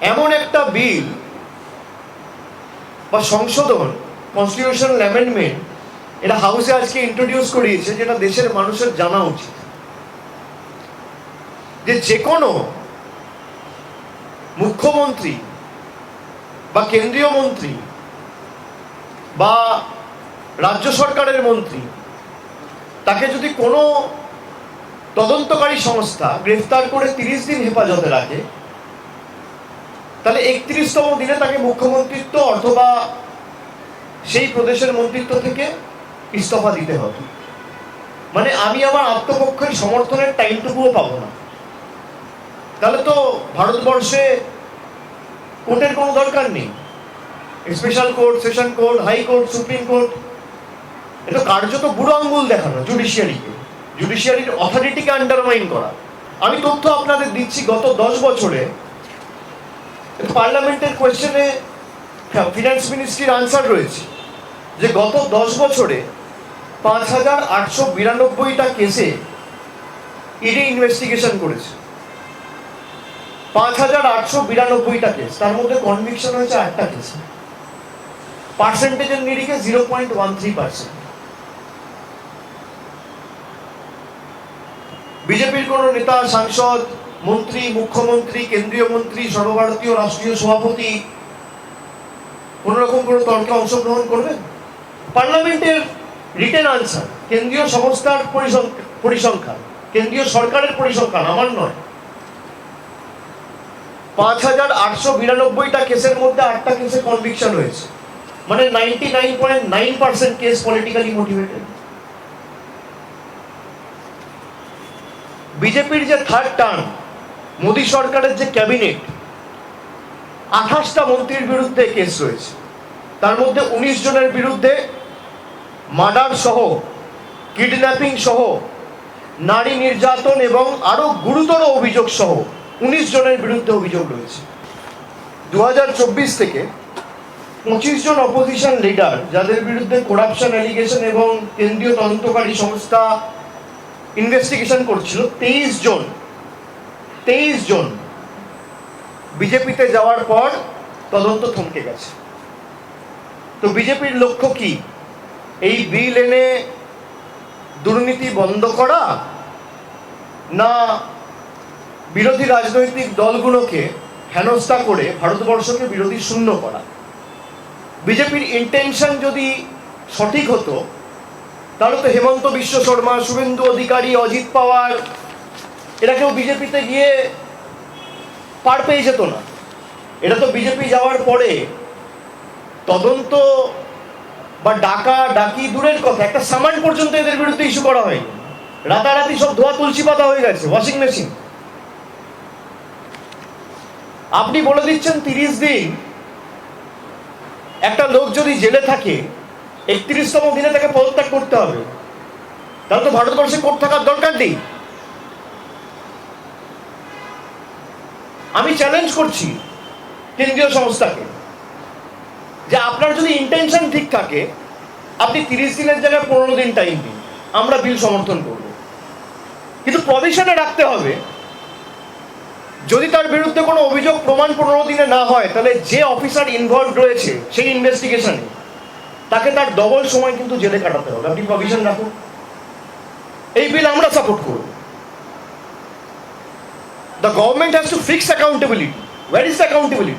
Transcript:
এমন একটা বিল বা সংশোধন কনস্টিটিউশনাল অ্যামেন্ডমেন্ট এটা হাউসে আজকে ইন্ট্রোডিউস করিয়েছে, যেটা দেশের মানুষের জানা উচিত। যে যে কোনো মুখ্যমন্ত্রী বা কেন্দ্রীয় মন্ত্রী বা রাজ্য সরকারের মন্ত্রী, তাকে যদি কোনো তদন্তকারী সংস্থা গ্রেফতার করে তিরিশ দিন হেফাজতে রাখে তাহলে একত্রিশতম দিনে তাকে মুখ্যমন্ত্রিত্ব অথবা সেই প্রদেশের মন্ত্রিত্ব থেকে ইস্তফা দিতে হবে। মানে আমি আমার আত্মপক্ষের সমর্থনের টাইমটুকুও পাবো না। তাহলে তো ভারতবর্ষে কোর্টের কোনো দরকার নেই। Special court, session court, high court, supreme court, এটা কার্যত বুড়ো আঙ্গুল দেখানো জুডিশিয়ারিকে। জুডিশিয়ারির অথরিটিকে আন্ডারমাইন করা। আমি তথ্য আপনাদের দিচ্ছি, গত দশ বছরে পার্লামেন্টের কোয়েশ্চেনে ফিনান্স মিনিস্ট্রির আনসার রয়েছে, যে গত দশ বছরে পাঁচ হাজার আটশো বিরানব্বইটা কেসে ইডি ইনভেস্টিগেশন করেছে। পাঁচ হাজার আটশো বিরানব্বইটা কেস তার মধ্যে কনভিকশন হয়েছে আটটা কেস পার্সেন্টেজের নিরিখে zero point one three percent বিজেপির কোন নেতা, সাংসদ মন্ত্রী, মুখ্যমন্ত্রী, কেন্দ্রীয় মন্ত্রী, সর্বভারতীয় রাষ্ট্রীয় সভাপতি, কোন রকম কোনো তর্কে অংশগ্রহণ করবেন পার্লামেন্টের রিটেন আনসার কেন্দ্রীয় সংস্থার পরিসংখ্যান, কেন্দ্রীয় সরকারের পরিসংখ্যান, আমার নয়। পাঁচ হাজার আটশো বিরানব্বইটা কেসের মধ্যে আটটা কেসে কনভিকশন হয়েছে। মানে ninety nine point nine percent case politically motivated বিজেপির যে থার্ড টার্ম মোদী সরকারের যে ক্যাবিনেট, আঠাশটা মন্ত্রীর বিরুদ্ধে কেস রয়েছে। তার মধ্যে উনিশ জনের বিরুদ্ধে মার্ডার সহ, কিডন্যাপিং সহ, নারী নির্যাতন এবং আরও গুরুতর অভিযোগ সহ উনিশ জনের বিরুদ্ধে অভিযোগ রয়েছে। দু হাজার চব্বিশ থেকে পঁচিশ জন অপোজিশন লিডার যাদের বিরুদ্ধে করাপশন অ্যালিগেশন এবং কেন্দ্রীয় তদন্তকারী সংস্থা ইনভেস্টিগেশন করছিল, তেইশ জন তেইশ জন বিজেপিতে যাওয়ার পর তদন্ত থমকে গেছে। তো বিজেপির লক্ষ্য কি? এই বিল এনে দুর্নীতি বন্ধ করা না বিরোধী রাজনৈতিক দলগুলোকে হেনস্থা করে ভারতবর্ষকে বিরোধী শূন্য করা? বিজেপির ইন্টেনশন যদি সঠিক হতো, তাহলে তো হেমন্ত বিশ্ব শর্মা, শুভেন্দু অধিকারী, অজিত পাওয়ার এরা কেউ বিজেপিতে গিয়ে পার পেয়ে যেত না। এটা তো বিজেপি যাওয়ার পরে তদন্ত বা ডাকা, ডাকি দূরের কথা, একটা সামান পর্যন্ত এদের বিরুদ্ধে ইস্যু করা হয়নি। রাতারাতি সব ধোয়া তুলসী পাতা হয়ে গেছে ওয়াশিং মেশিন আপনি বলে দিচ্ছেন তিরিশ দিন একটা লোক যদি জেলে থাকে, একত্রিশতম দিনে তাকে পদত্যাগ করতে হবে। তাহলে তো ভারতবর্ষে কোর্ট থাকার দরকার নেই। আমি চ্যালেঞ্জ করছি কেন্দ্রীয় সংস্থাকে যে আপনার যদি ইন্টেনশন ঠিক থাকে, আপনি তিরিশ দিনের জায়গায় পনেরো দিন টাইম দিন, আমরা বিল সমর্থন করব। কিন্তু প্রভিশনে রাখতে হবে, যদি তার বিরুদ্ধে কোনো অভিযোগ প্রমাণ পনেরো দিনে না হয়, তাহলে যে অফিসার ইনভলভ রয়েছে, সেই ইনভেস্টিগেশনে তাকে তার ডবল সময় কিন্তু জেলে কাটাতে হবে। আপনি প্রভিশন রাখুন। এই বিল আমরা সাপোর্ট করব। The government has to fix accountability. Where is the accountability?